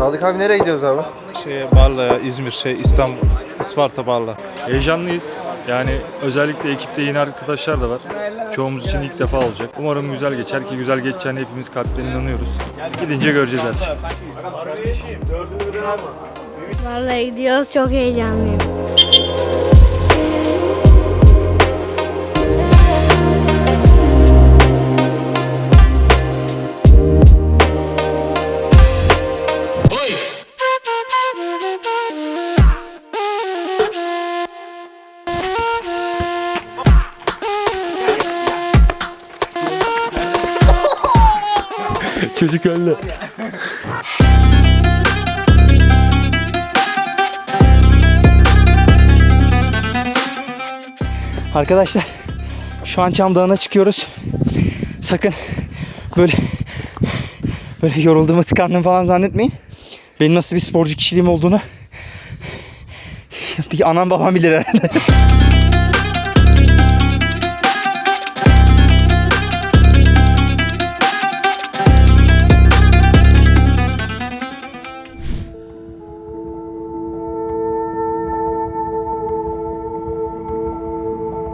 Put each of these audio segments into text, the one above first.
Sadık abi nereye gidiyoruz abi? Şey Barla, İzmir, şey İstanbul, Isparta Barla. Heyecanlıyız. Yani özellikle ekipte yeni arkadaşlar da var. Çoğumuz için ilk defa olacak. Umarım güzel geçer ki güzel geçeceğine hepimiz kalpten inanıyoruz. Gidince göreceğiz her şeyi. Vallahi gidiyoruz çok heyecanlıyım. Çocuk öldü. Arkadaşlar şu an Çam Dağı'na çıkıyoruz. Sakın böyle böyle yorulduğumu tıkandım falan zannetmeyin. Benim nasıl bir sporcu kişiliğim olduğunu bir anam babam bilir herhalde.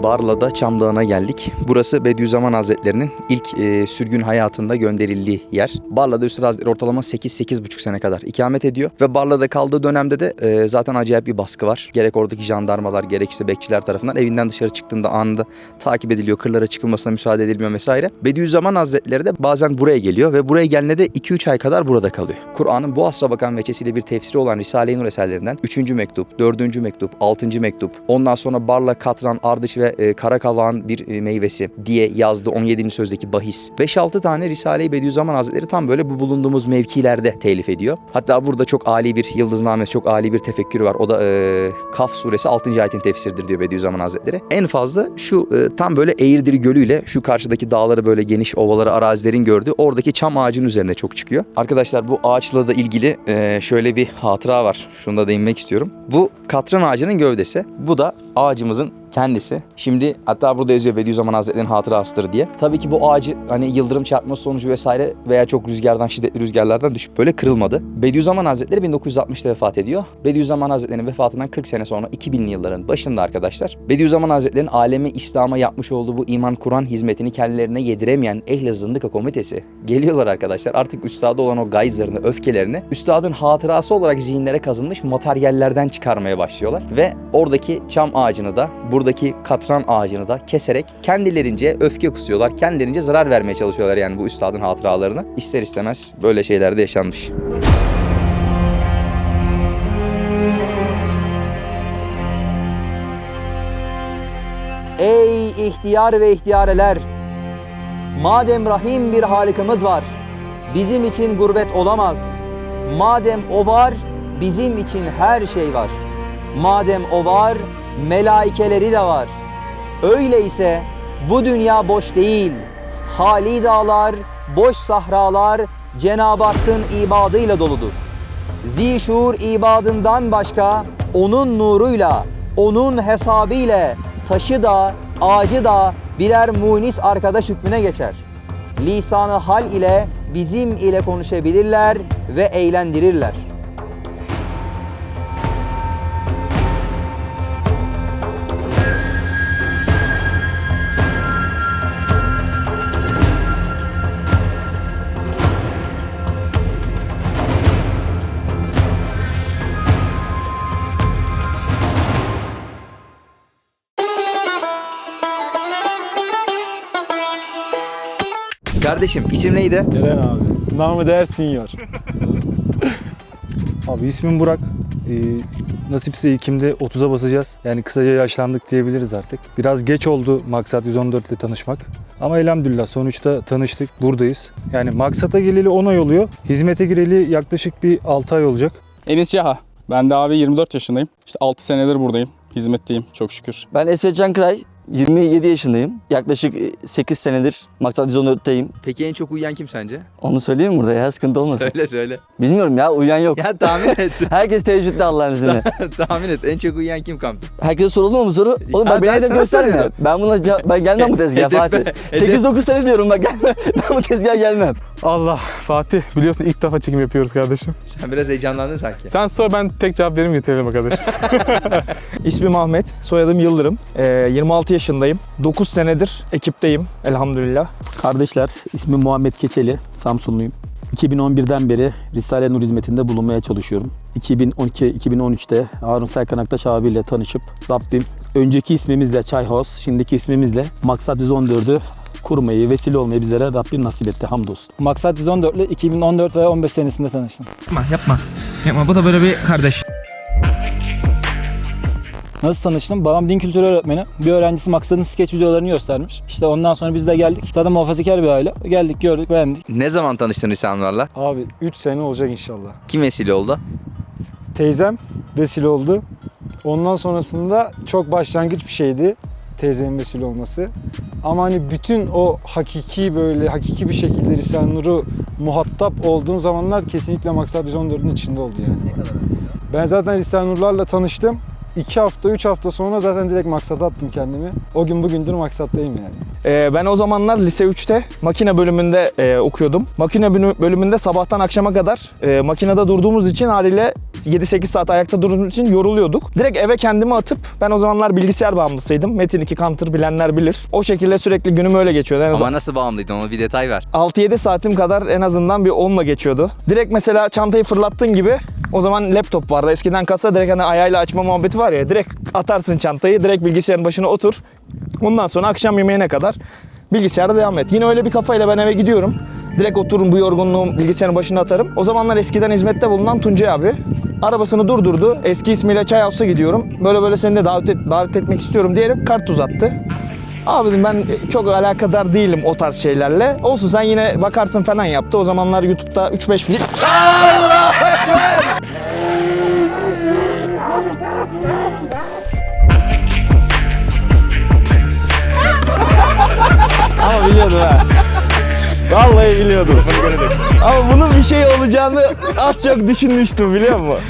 Barla'da Çam Dağı'na geldik. Burası Bediüzzaman Hazretleri'nin ilk e, sürgün hayatında gönderildiği yer. Barla'da Üstad Hazretleri ortalama 8-8,5 sene kadar ikamet ediyor. Ve Barla'da kaldığı dönemde de e, zaten acayip bir baskı var. Gerek oradaki jandarmalar gerek işte bekçiler tarafından evinden dışarı çıktığında anında takip ediliyor. Kırlara çıkılmasına müsaade edilmiyor vesaire. Bediüzzaman Hazretleri de bazen buraya geliyor ve buraya gelene de 2-3 ay kadar burada kalıyor. Kur'an'ın bu asra bakan veçesiyle bir tefsiri olan Risale-i Nur eserlerinden 3. mektup, 4. mektup, 6. mektup, ondan sonra Barla, Katran, Ardıç ve e, Karakavağ'ın bir e, meyvesi diye yazdı 17. sözdeki bahis. 5-6 tane Risale-i Bediüzzaman Hazretleri tam böyle bu bulunduğumuz mevkilerde telif ediyor. Hatta burada çok ali bir yıldıznamesi, çok ali bir tefekkürü var. O da e, Kaf suresi 6. ayetin tefsiridir diyor Bediüzzaman Hazretleri. En fazla şu e, tam böyle Eğirdir Gölü ile şu karşıdaki dağları böyle geniş ovaları arazilerin gördüğü oradaki çam ağacının üzerine çok çıkıyor. Arkadaşlar bu ağaçla da ilgili e, şöyle bir hatıra var. Şunu da değinmek istiyorum. Bu katran ağacının gövdesi. Bu da ağacımızın kendisi. Şimdi hatta burada yazıyor Bediüzzaman Hazretleri'nin hatırasıdır diye. Tabii ki bu ağacı hani yıldırım çarpması sonucu vesaire veya çok rüzgardan şiddetli rüzgarlardan düşüp böyle kırılmadı. Bediüzzaman Hazretleri 1960'ta vefat ediyor. Bediüzzaman Hazretleri'nin vefatından 40 sene sonra 2000'li yılların başında arkadaşlar. Bediüzzaman Hazretleri'nin alemi İslam'a yapmış olduğu bu iman Kur'an hizmetini kendilerine yediremeyen Ehl-i Zındıka Komitesi geliyorlar arkadaşlar. Artık üstada olan o gayzlarını, öfkelerini üstadın hatırası olarak zihinlere kazınmış materyallerden çıkarmaya başlıyorlar. Ve oradaki çam ağacını da buradaki katran ağacını da keserek kendilerince öfke kusuyorlar. Kendilerince zarar vermeye çalışıyorlar yani bu üstadın hatıralarını. İster istemez böyle şeyler de yaşanmış. Ey ihtiyar ve ihtiyareler! Madem rahim bir halikimiz var, bizim için gurbet olamaz. Madem o var, bizim için her şey var. Madem o var, melaikeleri de var. Öyleyse bu dünya boş değil. Hali dağlar, boş sahralar Cenab-ı Hakk'ın ibadıyla doludur. Zişur ibadından başka onun nuruyla, onun hesabıyla taşı da, ağacı da birer munis arkadaş hükmüne geçer. Lisanı hal ile bizim ile konuşabilirler ve eğlendirirler. Kardeşim isim neydi? Eren abi. Namı değer senior. abi ismim Burak. Ee, nasipse Ekim'de 30'a basacağız. Yani kısaca yaşlandık diyebiliriz artık. Biraz geç oldu Maksat 114 ile tanışmak. Ama elhamdülillah sonuçta tanıştık, buradayız. Yani Maksat'a geleli 10 ay oluyor. Hizmete gireli yaklaşık bir 6 ay olacak. Enis Yaha. Ben de abi 24 yaşındayım. İşte 6 senedir buradayım. Hizmetteyim çok şükür. Ben Esvet Can Kıray. 27 yaşındayım. Yaklaşık 8 senedir Maksat 114'teyim. Peki en çok uyuyan kim sence? Onu söyleyeyim mi burada ya sıkıntı olmasın. Söyle söyle. Bilmiyorum ya uyuyan yok. Ya tahmin et. Herkes teheccüde Allah'ın izniyle. tahmin et. En çok uyuyan kim kampta? Herkese soruldu mu bu soru? Oğlum bak beni ben hedef gösterme. Ben buna cevap- ben gelmem bu tezgaha Fatih. hedef- 8-9 sene diyorum bak gelme. ben bu tezgaha gelmem. Allah Fatih biliyorsun ilk defa çekim yapıyoruz kardeşim. Sen biraz heyecanlandın sanki. Sen sor ben tek cevap vereyim yeterli kardeşim. İsmim Ahmet, soyadım Yıldırım. Ee, 26 yaşındayım. 9 senedir ekipteyim elhamdülillah. Kardeşler, ismim Muhammed Keçeli, Samsunluyum. 2011'den beri Risale Nur hizmetinde bulunmaya çalışıyorum. 2012-2013'te Harun Serkan Aktaş abiyle tanışıp Rabbim önceki ismimizle Çay House, şimdiki ismimizle Maksat 114'ü kurmayı, vesile olmayı bizlere Rabbim nasip etti. Hamdolsun. Maksat 114 ile 2014 ve 15 senesinde tanıştım. Yapma yapma. Yapma bu da böyle bir kardeş. Nasıl tanıştım? Babam din kültürü öğretmeni. Bir öğrencisi Maksat'ın skeç videolarını göstermiş. İşte ondan sonra biz de geldik. Zaten muhafazakar bir aile. Geldik, gördük, beğendik. Ne zaman tanıştın insanlarla? Abi 3 sene olacak inşallah. Kim vesile oldu? Teyzem vesile oldu. Ondan sonrasında çok başlangıç bir şeydi teyzemin vesile olması. Ama hani bütün o hakiki böyle hakiki bir şekilde Risale-i Nur'u muhatap olduğum zamanlar kesinlikle Maksat 114'ün içinde oldu yani. Ben zaten Risale-i Nur'larla tanıştım. 2 hafta, 3 hafta sonra zaten direkt maksata attım kendimi. O gün bugündür maksattayım yani. Ee, ben o zamanlar lise 3'te makine bölümünde e, okuyordum. Makine bölü- bölümünde sabahtan akşama kadar e, makinede durduğumuz için haliyle 7-8 saat ayakta durduğumuz için yoruluyorduk. Direkt eve kendimi atıp ben o zamanlar bilgisayar bağımlısıydım. Metin 2 Counter bilenler bilir. O şekilde sürekli günüm öyle geçiyordu. En azından Ama nasıl bağımlıydın? Ona bir detay ver. 6-7 saatim kadar en azından bir 10'la geçiyordu. Direkt mesela çantayı fırlattığın gibi o zaman laptop vardı. Eskiden kasa direkt hani ayağıyla açma muhabbeti var ya. Direkt atarsın çantayı, direkt bilgisayarın başına otur. Ondan sonra akşam yemeğine kadar bilgisayarda devam et. Yine öyle bir kafayla ben eve gidiyorum. Direkt otururum bu yorgunluğum bilgisayarın başına atarım. O zamanlar eskiden hizmette bulunan Tuncay abi arabasını durdurdu. Eski ismiyle Çay House'a gidiyorum. Böyle böyle seni de davet, et- davet etmek istiyorum diyerek kart uzattı. Abi dedim ben çok alakadar değilim o tarz şeylerle. Olsun sen yine bakarsın falan yaptı. O zamanlar YouTube'da 3-5 film... Ama biliyordum ha. Vallahi biliyordum. Ama bunun bir şey olacağını az çok düşünmüştüm biliyor musun?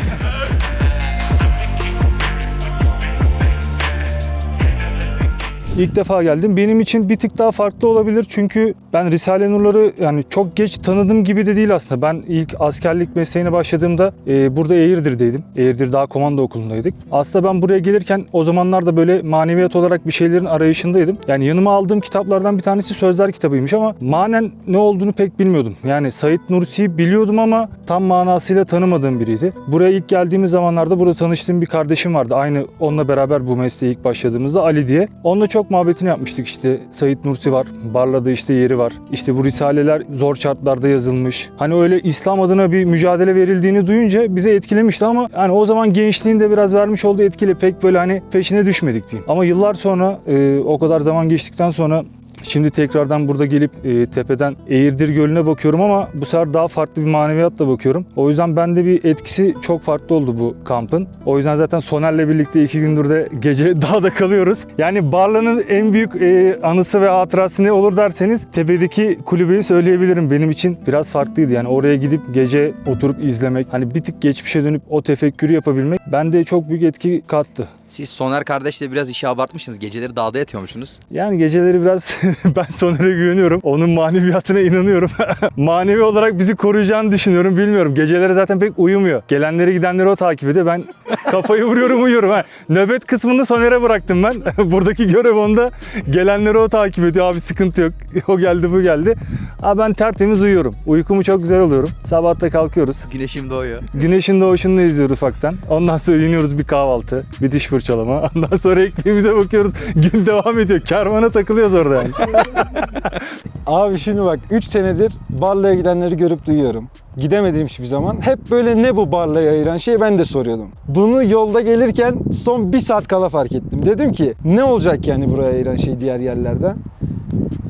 İlk defa geldim. Benim için bir tık daha farklı olabilir çünkü ben Risale-i Nur'ları yani çok geç tanıdığım gibi de değil aslında. Ben ilk askerlik mesleğine başladığımda e, burada Eğirdir'deydim. Eğirdir Dağ Komando Okulu'ndaydık. Aslında ben buraya gelirken o zamanlarda böyle maneviyat olarak bir şeylerin arayışındaydım. Yani yanıma aldığım kitaplardan bir tanesi sözler kitabıymış ama manen ne olduğunu pek bilmiyordum. Yani Said Nursi'yi biliyordum ama tam manasıyla tanımadığım biriydi. Buraya ilk geldiğimiz zamanlarda burada tanıştığım bir kardeşim vardı. Aynı onunla beraber bu mesleğe ilk başladığımızda Ali diye. Onunla çok muhabbetini yapmıştık işte. Said Nursi var. Barla'da işte yeri var. İşte bu risaleler zor şartlarda yazılmış. Hani öyle İslam adına bir mücadele verildiğini duyunca bize etkilemişti ama hani o zaman gençliğinde biraz vermiş olduğu etkili pek böyle hani peşine düşmedik diyeyim. Ama yıllar sonra e, o kadar zaman geçtikten sonra Şimdi tekrardan burada gelip e, tepeden Eğirdir Gölü'ne bakıyorum ama bu sefer daha farklı bir maneviyatla bakıyorum. O yüzden bende bir etkisi çok farklı oldu bu kampın. O yüzden zaten Soner'le birlikte iki gündür de gece dağda kalıyoruz. Yani Barla'nın en büyük e, anısı ve hatırası ne olur derseniz tepedeki kulübeyi söyleyebilirim. Benim için biraz farklıydı. Yani oraya gidip gece oturup izlemek, hani bir tık geçmişe dönüp o tefekkürü yapabilmek bende çok büyük etki kattı. Siz Soner kardeşle biraz işi abartmışsınız. Geceleri dağda yatıyormuşsunuz. Yani geceleri biraz ben Soner'e güveniyorum. Onun maneviyatına inanıyorum. Manevi olarak bizi koruyacağını düşünüyorum. Bilmiyorum. Geceleri zaten pek uyumuyor. Gelenleri gidenleri o takip ediyor. Ben kafayı vuruyorum uyuyorum. Ha, nöbet kısmını Soner'e bıraktım ben. Buradaki görev onda. Gelenleri o takip ediyor. Abi sıkıntı yok. O geldi bu geldi. Abi ben tertemiz uyuyorum. Uykumu çok güzel alıyorum. Sabahta kalkıyoruz. Güneşim doğuyor. Güneşin doğuşunu izliyoruz ufaktan. Ondan sonra iniyoruz bir kahvaltı, bir diş fırçalama. Ondan sonra ekmeğimize bakıyoruz. Gün devam ediyor. Kervana takılıyoruz orada yani. Abi şimdi bak 3 senedir Barla'ya gidenleri görüp duyuyorum. Gidemedim hiçbir zaman. Hep böyle ne bu Barla'yı ayıran şey ben de soruyordum. Bunu yolda gelirken son bir saat kala fark ettim. Dedim ki ne olacak yani buraya ayıran şey diğer yerlerden?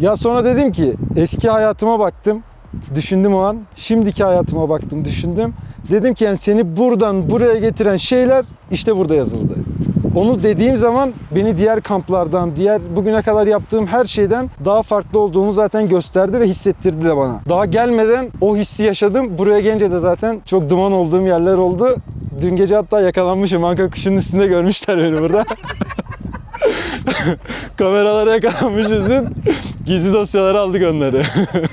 Ya sonra dedim ki eski hayatıma baktım. Düşündüm o an. Şimdiki hayatıma baktım, düşündüm. Dedim ki yani seni buradan buraya getiren şeyler işte burada yazıldı. Onu dediğim zaman beni diğer kamplardan, diğer bugüne kadar yaptığım her şeyden daha farklı olduğunu zaten gösterdi ve hissettirdi de bana. Daha gelmeden o hissi yaşadım. Buraya gelince de zaten çok duman olduğum yerler oldu. Dün gece hatta yakalanmışım. Anka kuşunun üstünde görmüşler beni burada. Kameralara yakalanmışız. Gizli dosyaları aldık onları.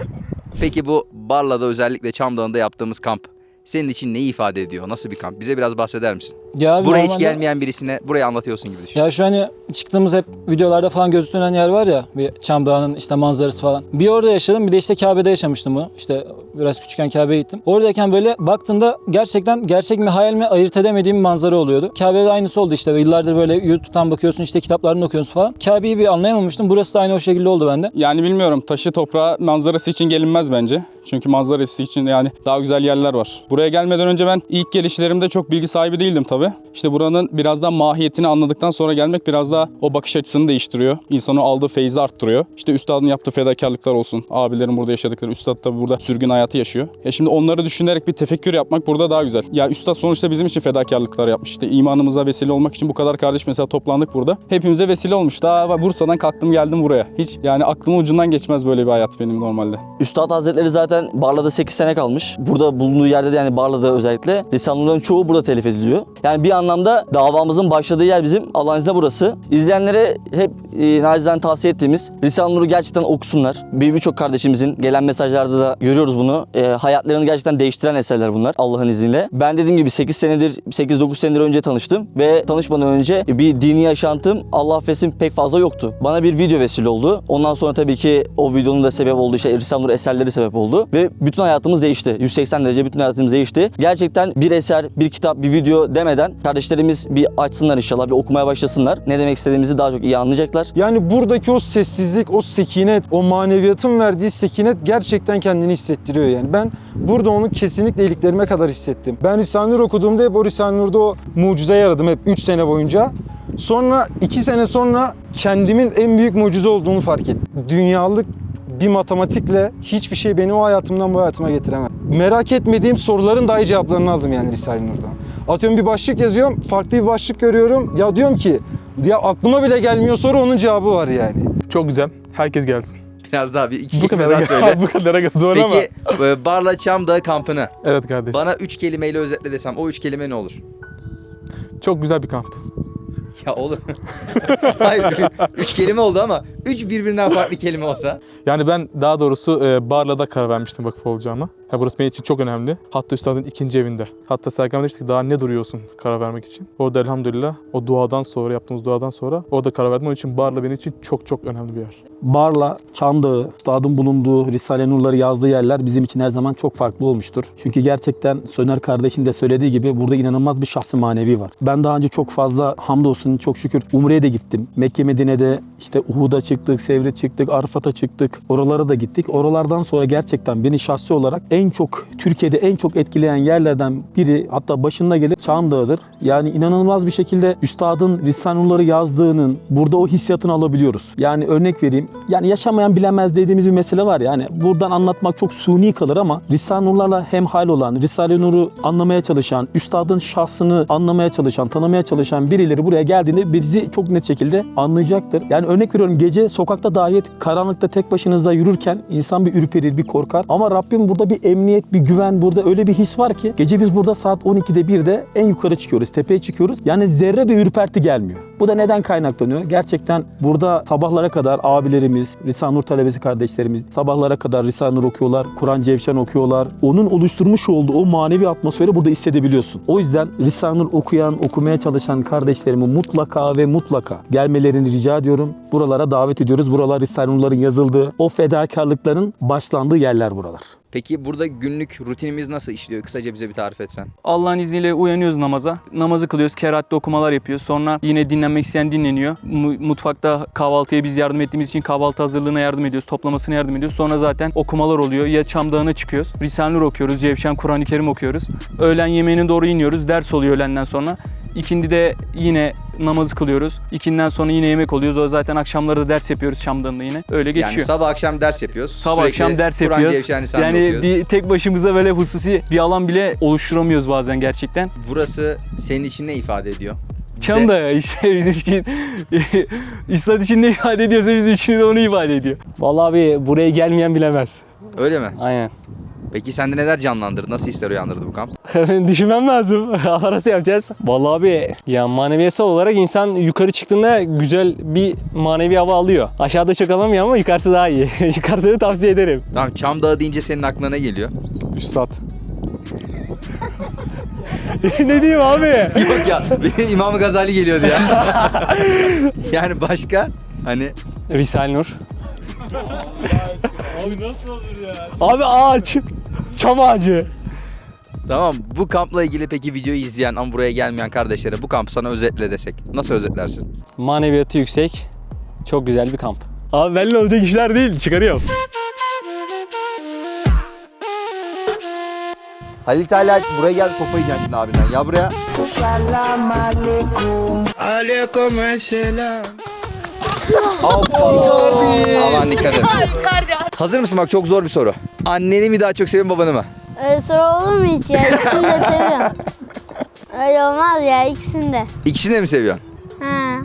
Peki bu Barla'da özellikle Çamdağı'nda yaptığımız kamp senin için neyi ifade ediyor? Nasıl bir kamp? Bize biraz bahseder misin? Ya abi Buraya hiç normalde- gelmeyen birisine burayı anlatıyorsun gibi düşün. Ya şu hani çıktığımız hep videolarda falan gözüktüren yer var ya bir Çam Dağı'nın işte manzarası falan. Bir orada yaşadım bir de işte Kabe'de yaşamıştım bunu. İşte biraz küçükken Kabe'ye gittim. Oradayken böyle baktığında gerçekten gerçek mi hayal mi ayırt edemediğim bir manzara oluyordu. Kabe'de aynısı oldu işte. Yıllardır böyle YouTube'dan bakıyorsun işte kitaplarını okuyorsun falan. Kabe'yi bir anlayamamıştım. Burası da aynı o şekilde oldu bende. Yani bilmiyorum taşı toprağı manzarası için gelinmez bence. Çünkü manzarası için yani daha güzel yerler var. Buraya gelmeden önce ben ilk gelişlerimde çok bilgi sahibi değildim tabii. İşte buranın biraz daha mahiyetini anladıktan sonra gelmek biraz daha o bakış açısını değiştiriyor. İnsanı aldığı feyzi arttırıyor. İşte üstadın yaptığı fedakarlıklar olsun. Abilerin burada yaşadıkları. Üstad tabii burada sürgün hayatı yaşıyor. E şimdi onları düşünerek bir tefekkür yapmak burada daha güzel. Ya üstad sonuçta bizim için fedakarlıklar yapmış. İşte imanımıza vesile olmak için bu kadar kardeş mesela toplandık burada. Hepimize vesile olmuş. Daha Bursa'dan kalktım geldim buraya. Hiç yani aklımın ucundan geçmez böyle bir hayat benim normalde. Üstad Hazretleri zaten Barla'da 8 sene kalmış. Burada bulunduğu yerde de yani Barla'da özellikle lisanların çoğu burada telif ediliyor. Yani bir anlamda davamızın başladığı yer bizim Allah'ın izniyle burası. İzleyenlere hep e, nacizane tavsiye ettiğimiz Risale-i Nur'u gerçekten okusunlar. Bir birçok kardeşimizin gelen mesajlarda da görüyoruz bunu. E, hayatlarını gerçekten değiştiren eserler bunlar Allah'ın izniyle. Ben dediğim gibi 8 senedir 8-9 senedir önce tanıştım ve tanışmadan önce bir dini yaşantım Allah affetsin pek fazla yoktu. Bana bir video vesile oldu. Ondan sonra tabii ki o videonun da sebep olduğu şey Risale-i Nur eserleri sebep oldu ve bütün hayatımız değişti. 180 derece bütün hayatımız değişti. Gerçekten bir eser, bir kitap, bir video demeden kardeşlerimiz bir açsınlar inşallah, bir okumaya başlasınlar. Ne demek istediğimizi daha çok iyi anlayacaklar. Yani buradaki o sessizlik, o sekinet, o maneviyatın verdiği sekinet gerçekten kendini hissettiriyor yani. Ben burada onu kesinlikle iliklerime kadar hissettim. Ben Risale-i Nur okuduğumda hep o Risale-i Nur'da o mucizeyi aradım hep 3 sene boyunca. Sonra 2 sene sonra kendimin en büyük mucize olduğunu fark ettim. Dünyalık bir matematikle hiçbir şey beni o hayatımdan bu hayatıma getiremez. Merak etmediğim soruların dahi cevaplarını aldım yani Risale-i Nur'dan. Atıyorum bir başlık yazıyorum, farklı bir başlık görüyorum. Ya diyorum ki, ya aklıma bile gelmiyor soru onun cevabı var yani. Çok güzel. Herkes gelsin. Biraz daha bir iki Bu kelime daha söyle. bu kadar zor ama. Peki Barla Çamdağı kampını Evet kardeşim. bana üç kelimeyle özetle desem o üç kelime ne olur? Çok güzel bir kamp. Ya oğlum. Hayır. Üç kelime oldu ama üç birbirinden farklı kelime olsa. Yani ben daha doğrusu e, Barla'da karar vermiştim vakıf olacağıma. Ya burası benim için çok önemli. Hatta üstadın ikinci evinde. Hatta Serkan demişti ki daha ne duruyorsun karar vermek için. Orada elhamdülillah o duadan sonra yaptığımız duadan sonra orada karar verdim. Onun için Barla benim için çok çok önemli bir yer. Barla, Çamdağı, Üstadın bulunduğu, Risale-i Nur'ları yazdığı yerler bizim için her zaman çok farklı olmuştur. Çünkü gerçekten Söner kardeşin de söylediği gibi burada inanılmaz bir şahsı manevi var. Ben daha önce çok fazla hamdolsun çok şükür Umre'ye de gittim. Mekke Medine'de işte Uhud'a çıktık, Sevr'e çıktık, Arafat'a çıktık. Oralara da gittik. Oralardan sonra gerçekten beni şahsi olarak en çok Türkiye'de en çok etkileyen yerlerden biri hatta başında gelir Çamdağ'dır. Yani inanılmaz bir şekilde üstadın Risale-i Nur'ları yazdığının burada o hissiyatını alabiliyoruz. Yani örnek vereyim. Yani yaşamayan bilemez dediğimiz bir mesele var ya. Yani buradan anlatmak çok suni kalır ama Risale-i Nur'larla hemhal olan, Risale-i Nur'u anlamaya çalışan, üstadın şahsını anlamaya çalışan, tanımaya çalışan birileri buraya geldiğinde bizi çok net şekilde anlayacaktır. Yani örnek veriyorum gece sokakta dahi karanlıkta tek başınızda yürürken insan bir ürperir, bir korkar. Ama Rabbim burada bir emniyet, bir güven, burada öyle bir his var ki gece biz burada saat 12'de 1'de en yukarı çıkıyoruz, tepeye çıkıyoruz. Yani zerre bir ürperti gelmiyor. Bu da neden kaynaklanıyor? Gerçekten burada sabahlara kadar abilerimiz, Risale-i Nur talebesi kardeşlerimiz sabahlara kadar Risale-i Nur okuyorlar, Kur'an Cevşen okuyorlar. Onun oluşturmuş olduğu o manevi atmosferi burada hissedebiliyorsun. O yüzden Risale-i Nur okuyan, okumaya çalışan kardeşlerimi mutlaka ve mutlaka gelmelerini rica ediyorum. Buralara davet ediyoruz. Buralar Risale-i Nur'ların yazıldığı, o fedakarlıkların başlandığı yerler buralar. Peki burada günlük rutinimiz nasıl işliyor? Kısaca bize bir tarif etsen. Allah'ın izniyle uyanıyoruz namaza. Namazı kılıyoruz, kerahatli okumalar yapıyoruz. Sonra yine dinlenmek isteyen dinleniyor. Mu- Mutfakta kahvaltıya biz yardım ettiğimiz için kahvaltı hazırlığına yardım ediyoruz, toplamasına yardım ediyoruz. Sonra zaten okumalar oluyor. Ya Çamdağı'na çıkıyoruz, Risale-i okuyoruz, Cevşen, Kur'an-ı Kerim okuyoruz. Öğlen yemeğine doğru iniyoruz, ders oluyor öğlenden sonra. İkindi de yine namazı kılıyoruz. İkinden sonra yine yemek oluyoruz. O zaten akşamları da ders yapıyoruz Çamdağı'nda yine. Öyle geçiyor. Yani sabah akşam ders yapıyoruz. Sabah Sürekli akşam ders Kur'an yapıyoruz. Lisanını yani okuyoruz. bir, tek başımıza böyle hususi bir alan bile oluşturamıyoruz bazen gerçekten. Burası senin için ne ifade ediyor? Çam da işte bizim için İslam için ne ifade ediyorsa bizim için de onu ifade ediyor. Vallahi abi buraya gelmeyen bilemez. Öyle mi? Aynen. Peki sende neler canlandırdı? Nasıl hisler uyandırdı bu kamp? Düşünmem lazım. Arası yapacağız. Vallahi abi ya maneviyasal olarak insan yukarı çıktığında güzel bir manevi hava alıyor. Aşağıda çok alamıyor ama yukarısı daha iyi. Yukarısını tavsiye ederim. Tamam Çam Dağı deyince senin aklına ne geliyor? Üstad. ne diyeyim abi? Yok ya benim İmam Gazali geliyordu ya. yani başka hani Risale Nur. abi nasıl olur ya? Abi ağaç. Çam ağacı. tamam bu kampla ilgili peki videoyu izleyen ama buraya gelmeyen kardeşlere bu kamp sana özetle desek nasıl özetlersin? Maneviyatı yüksek. Çok güzel bir kamp. Abi belli olacak işler değil. Çıkarıyorum. Halil Teala buraya gel sopa yiyeceksin şimdi abinden. Ya buraya. Hoppala. Aman dikkat et. Hazır mısın bak çok zor bir soru. Anneni mi daha çok seviyorsun babanı mı? Öyle soru olur mu hiç ya? İkisini de seviyorum. Öyle olmaz ya ikisini de. İkisini de mi seviyorsun? Ha,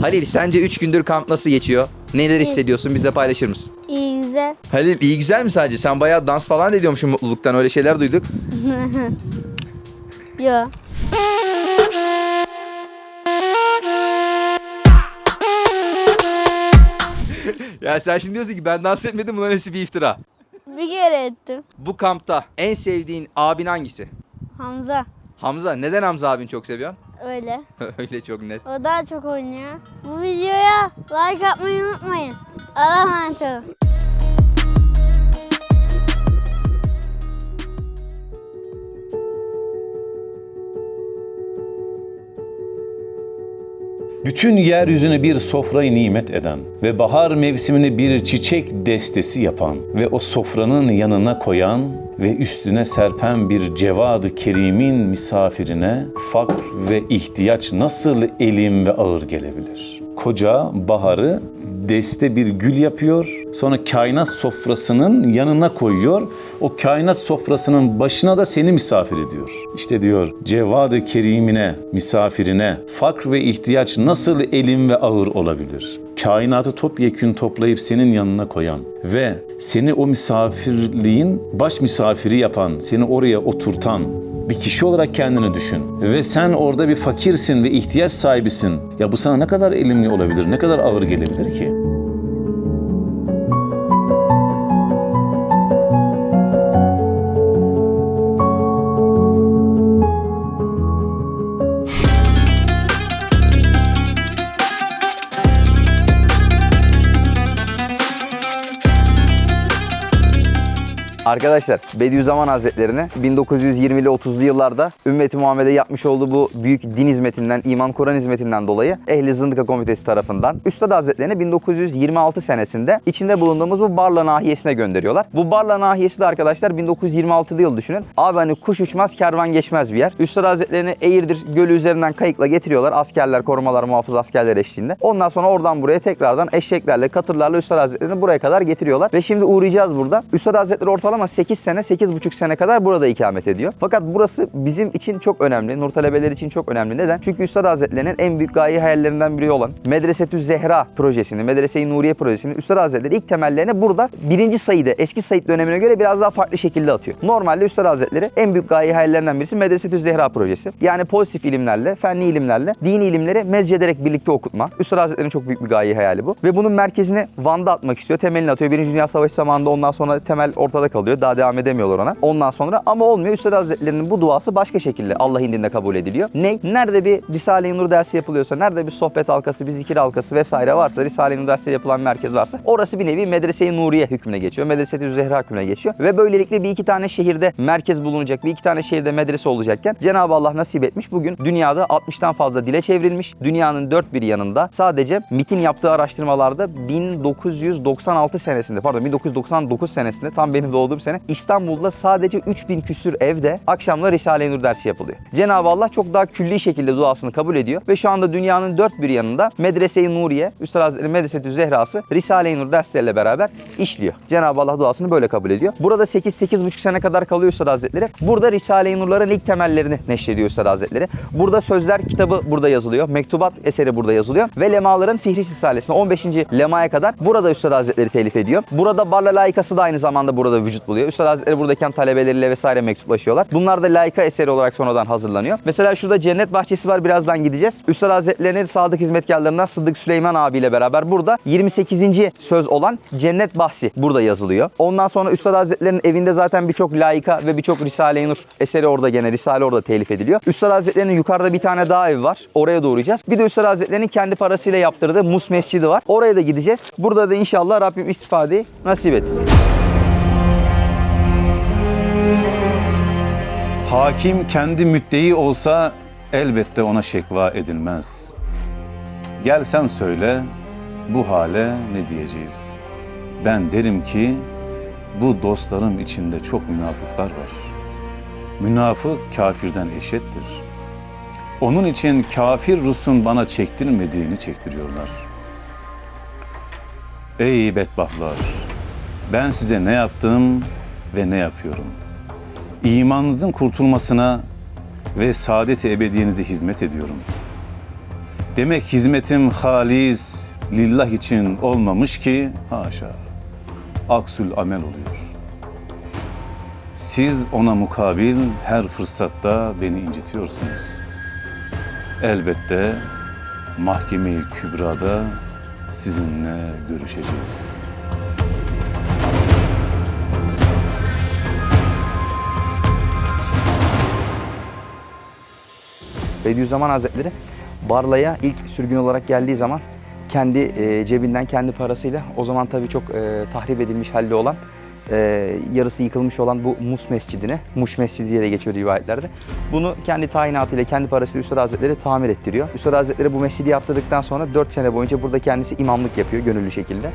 Halil sence 3 gündür kamp nasıl geçiyor? Neler hissediyorsun bizle paylaşır mısın? iyi güzel. Halil iyi güzel mi sadece? Sen bayağı dans falan da ediyormuşsun mutluluktan öyle şeyler duyduk. Yo. Ya sen şimdi diyorsun ki ben dans etmedim bunların hepsi bir iftira. Bir kere ettim. Bu kampta en sevdiğin abin hangisi? Hamza. Hamza. Neden Hamza abini çok seviyorsun? Öyle. Öyle çok net. O daha çok oynuyor. Bu videoya like atmayı unutmayın. Allah'a emanet olun. Bütün yeryüzüne bir sofrayı nimet eden ve bahar mevsimini bir çiçek destesi yapan ve o sofranın yanına koyan ve üstüne serpen bir cevadı kerimin misafirine fakr ve ihtiyaç nasıl elim ve ağır gelebilir? Koca baharı deste bir gül yapıyor, sonra kainat sofrasının yanına koyuyor. O kainat sofrasının başına da seni misafir ediyor. İşte diyor cevadı kerimine, misafirine fakr ve ihtiyaç nasıl elim ve ağır olabilir? Kainatı topyekün toplayıp senin yanına koyan ve seni o misafirliğin baş misafiri yapan, seni oraya oturtan, bir kişi olarak kendini düşün. Ve sen orada bir fakirsin ve ihtiyaç sahibisin. Ya bu sana ne kadar elimli olabilir, ne kadar ağır gelebilir ki? Arkadaşlar Bediüzzaman Hazretleri'ni 1920'li 30'lu yıllarda Ümmeti Muhammed'e yapmış olduğu bu büyük din hizmetinden, iman Kur'an hizmetinden dolayı Ehli Zındıka Komitesi tarafından Üstad Hazretlerini 1926 senesinde içinde bulunduğumuz bu Barla nahiyesine gönderiyorlar. Bu Barla nahiyesi de arkadaşlar 1926'lı yıl düşünün. Abi hani kuş uçmaz kervan geçmez bir yer. Üstad Hazretlerini Eğirdir Gölü üzerinden kayıkla getiriyorlar. Askerler, korumalar, muhafız askerler eşliğinde. Ondan sonra oradan buraya tekrardan eşeklerle, katırlarla Üstad Hazretlerini buraya kadar getiriyorlar. Ve şimdi uğrayacağız burada. Üstad Hazretleri ortalama 8 sene, 8,5 sene kadar burada ikamet ediyor. Fakat burası bizim için çok önemli. Nur talebeleri için çok önemli. Neden? Çünkü Üstad Hazretleri'nin en büyük gaye hayallerinden biri olan Medresetü Zehra projesini, Medrese-i Nuriye projesini Üstad Hazretleri ilk temellerini burada birinci sayıda eski Said dönemine göre biraz daha farklı şekilde atıyor. Normalde Üstad Hazretleri en büyük gaye hayallerinden birisi Medresetü Zehra projesi. Yani pozitif ilimlerle, fenli ilimlerle dini ilimleri mezcederek birlikte okutma. Üstad Hazretleri'nin çok büyük bir gaye hayali bu. Ve bunun merkezini Van'da atmak istiyor. Temelini atıyor. Birinci Dünya Savaşı zamanında ondan sonra temel ortada kalıyor. Daha devam edemiyorlar ona. Ondan sonra ama olmuyor. Üstad Hazretleri'nin bu duası başka şekilde Allah indinde kabul ediliyor. Ne? Nerede bir Risale-i Nur dersi yapılıyorsa, nerede bir sohbet halkası, bir zikir halkası vesaire varsa, Risale-i Nur dersleri yapılan merkez varsa orası bir nevi Medrese-i Nuriye hükmüne geçiyor. Medrese-i Zehra hükmüne geçiyor. Ve böylelikle bir iki tane şehirde merkez bulunacak, bir iki tane şehirde medrese olacakken Cenab-ı Allah nasip etmiş. Bugün dünyada 60'tan fazla dile çevrilmiş. Dünyanın dört bir yanında sadece MIT'in yaptığı araştırmalarda 1996 senesinde, pardon 1999 senesinde tam benim doğduğum sene. İstanbul'da sadece 3000 küsür evde akşamlar Risale-i Nur dersi yapılıyor. Cenab-ı Allah çok daha külli şekilde duasını kabul ediyor ve şu anda dünyanın dört bir yanında Medrese-i Nuriye, Üstad Hazretleri Medrese-i Zehra'sı Risale-i Nur dersleriyle beraber işliyor. Cenab-ı Allah duasını böyle kabul ediyor. Burada 8-8,5 sene kadar kalıyor Üstad Hazretleri. Burada Risale-i Nur'ların ilk temellerini neşrediyor Üstad Hazretleri. Burada sözler kitabı burada yazılıyor. Mektubat eseri burada yazılıyor. Ve lemaların Fihris Risalesi'ne 15. lemaya kadar burada Üstad Hazretleri telif ediyor. Burada Barla layıkası da aynı zamanda burada vücut buluyor. Üstad Hazretleri buradayken talebeleriyle vesaire mektuplaşıyorlar. Bunlar da layıka eseri olarak sonradan hazırlanıyor. Mesela şurada cennet bahçesi var birazdan gideceğiz. Üstad Hazretleri'nin sadık hizmetkarlarından Sıddık Süleyman abiyle beraber burada 28. söz olan cennet bahsi burada yazılıyor. Ondan sonra Üstad Hazretleri'nin evinde zaten birçok layıka ve birçok Risale-i Nur eseri orada gene Risale orada telif ediliyor. Üstad Hazretleri'nin yukarıda bir tane daha ev var. Oraya da uğrayacağız. Bir de Üstad Hazretleri'nin kendi parasıyla yaptırdığı Mus Mescidi var. Oraya da gideceğiz. Burada da inşallah Rabbim istifadeyi nasip etsin. Hakim kendi müddeyi olsa elbette ona şekva edilmez. Gel sen söyle bu hale ne diyeceğiz? Ben derim ki bu dostlarım içinde çok münafıklar var. Münafık kafirden eşittir. Onun için kafir Rus'un bana çektirmediğini çektiriyorlar. Ey bedbahtlar! Ben size ne yaptım ve ne yapıyorum? İmanınızın kurtulmasına ve saadet-i ebediyenize hizmet ediyorum. Demek hizmetim halis, lillah için olmamış ki haşa. Aksül amel oluyor. Siz ona mukabil her fırsatta beni incitiyorsunuz. Elbette mahkeme-i kübrada sizinle görüşeceğiz. Bediüzzaman Hazretleri Barla'ya ilk sürgün olarak geldiği zaman kendi e, cebinden kendi parasıyla o zaman tabii çok e, tahrip edilmiş halde olan e, yarısı yıkılmış olan bu Mus Mescidine, Muş Mescidi diye de geçiyor rivayetlerde. Bunu kendi tayinatıyla, kendi parasıyla Üstad Hazretleri tamir ettiriyor. Üstad Hazretleri bu mescidi yaptırdıktan sonra 4 sene boyunca burada kendisi imamlık yapıyor gönüllü şekilde.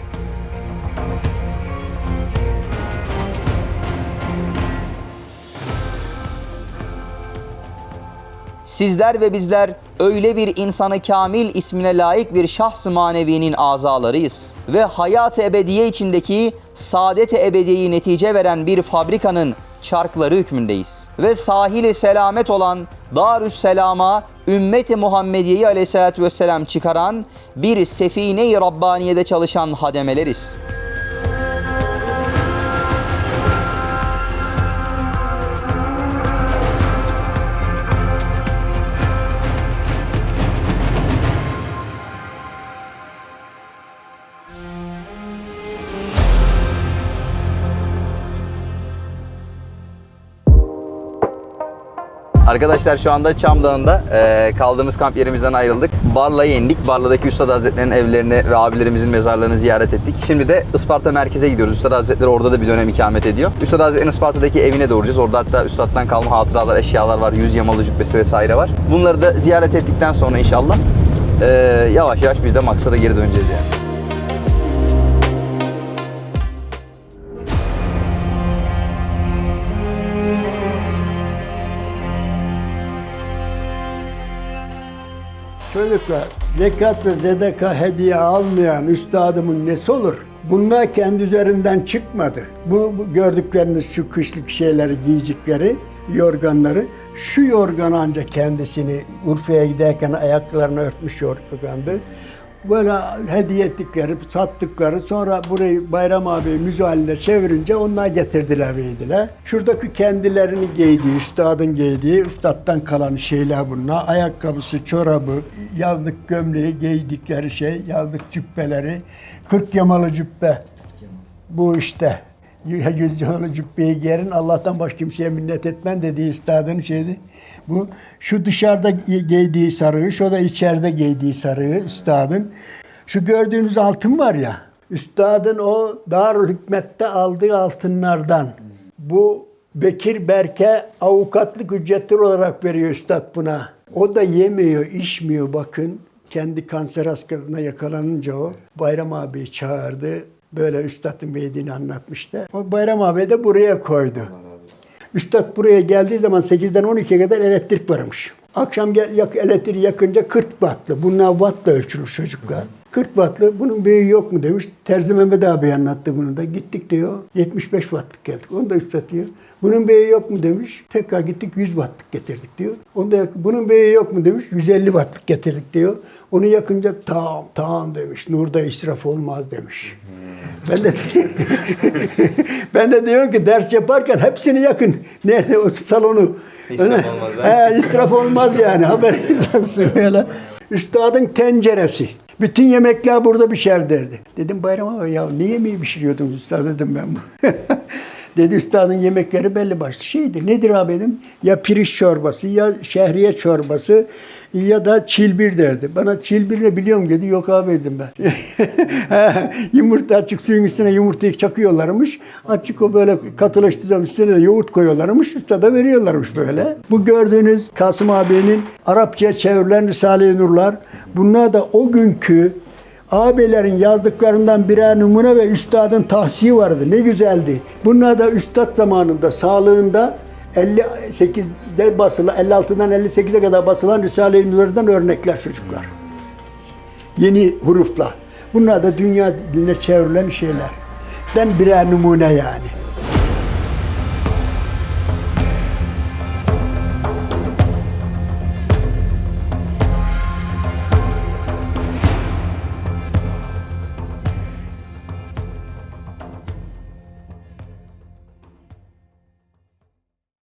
Sizler ve bizler öyle bir insanı kamil ismine layık bir şahs-ı manevinin azalarıyız. Ve hayat-ı ebediye içindeki saadet-i ebediyeyi netice veren bir fabrikanın çarkları hükmündeyiz. Ve sahili selamet olan Darüsselam'a ümmeti Muhammediye'yi aleyhissalatü vesselam çıkaran bir sefine-i Rabbaniye'de çalışan hademeleriz. Arkadaşlar şu anda Çam Dağı'nda eee, kaldığımız kamp yerimizden ayrıldık. Barla'ya indik. Barla'daki Üstad Hazretleri'nin evlerini ve abilerimizin mezarlarını ziyaret ettik. Şimdi de Isparta merkeze gidiyoruz. Üstad Hazretleri orada da bir dönem ikamet ediyor. Üstad Hazretleri'nin Isparta'daki evine uğrayacağız. Orada hatta Üstad'dan kalma hatıralar, eşyalar var. Yüz yamalı cübbesi vesaire var. Bunları da ziyaret ettikten sonra inşallah eee, yavaş yavaş biz de maksada geri döneceğiz yani. Çocuklar zekat ve zedeka hediye almayan üstadımın nesi olur? Bunlar kendi üzerinden çıkmadı. Bu, gördükleriniz şu kışlık şeyleri giyecekleri, yorganları. Şu yorgan ancak kendisini Urfa'ya giderken ayaklarını örtmüş yorgandı. Böyle hediye ettikleri, sattıkları sonra burayı Bayram abi müze çevirince onlar getirdiler verdiler. Şuradaki kendilerini giydiği, üstadın giydiği, üstattan kalan şeyler bunlar. Ayakkabısı, çorabı, yazlık gömleği giydikleri şey, yazlık cübbeleri, 40 yamalı cübbe. Bu işte. Yüz yamalı cübbeyi giyerin Allah'tan başka kimseye minnet etmen dediği üstadın şeydi. Bu şu dışarıda giydiği sarığı, şu da içeride giydiği sarığı üstadın. Şu gördüğünüz altın var ya, üstadın o Darül Hikmet'te aldığı altınlardan. Bu Bekir Berke avukatlık ücretli olarak veriyor üstad buna. O da yemiyor, içmiyor bakın. Kendi kanser hastalığına yakalanınca o Bayram abi çağırdı. Böyle Üstad'ın beydini anlatmıştı. O Bayram abi de buraya koydu. Üstad buraya geldiği zaman 8'den 12'ye kadar elektrik varmış. Akşam gel, yak, elektriği yakınca 40 wattlı. Bunlar wattla ölçülür çocuklar. 40 wattlı bunun büyüğü yok mu demiş. Terzi Mehmet abi anlattı bunu da. Gittik diyor 75 wattlık geldik. Onu da Üstad diyor. Bunun büyüğü yok mu demiş. Tekrar gittik 100 wattlık getirdik diyor. Onu da bunun büyüğü yok mu demiş. 150 wattlık getirdik diyor. Onu yakınca tamam tamam demiş. Nurda israf olmaz demiş. Ben de ben de diyorum ki ders yaparken hepsini yakın. Nerede o salonu? İsraf olmaz? He, israf olmaz yani. Haberiniz olsun böyle. Üstadın tenceresi. Bütün yemekler burada pişer derdi. Dedim Bayram abi ya ne yemeği pişiriyordunuz üstad dedim ben. Dedi üstadın yemekleri belli başlı şeydir. Nedir abi dedim. Ya pirinç çorbası ya şehriye çorbası ya da çilbir derdi. Bana çilbir ne biliyorum dedi. Yok abi dedim ben. Yumurta açık suyun üstüne yumurtayı çakıyorlarmış. Açık o böyle katılaştığı zaman üstüne de yoğurt koyuyorlarmış. Üstada veriyorlarmış böyle. Bu gördüğünüz Kasım abinin Arapçaya çevrilen Risale-i Nurlar. Bunlar da o günkü ağabeylerin yazdıklarından birer numune ve üstadın tahsiyi vardı. Ne güzeldi. Bunlar da üstad zamanında sağlığında 58'de basılan, 56'dan 58'e kadar basılan Risale-i Nur'dan örnekler çocuklar. Yeni hurufla. Bunlar da dünya diline çevrilen şeyler. Den birer numune yani.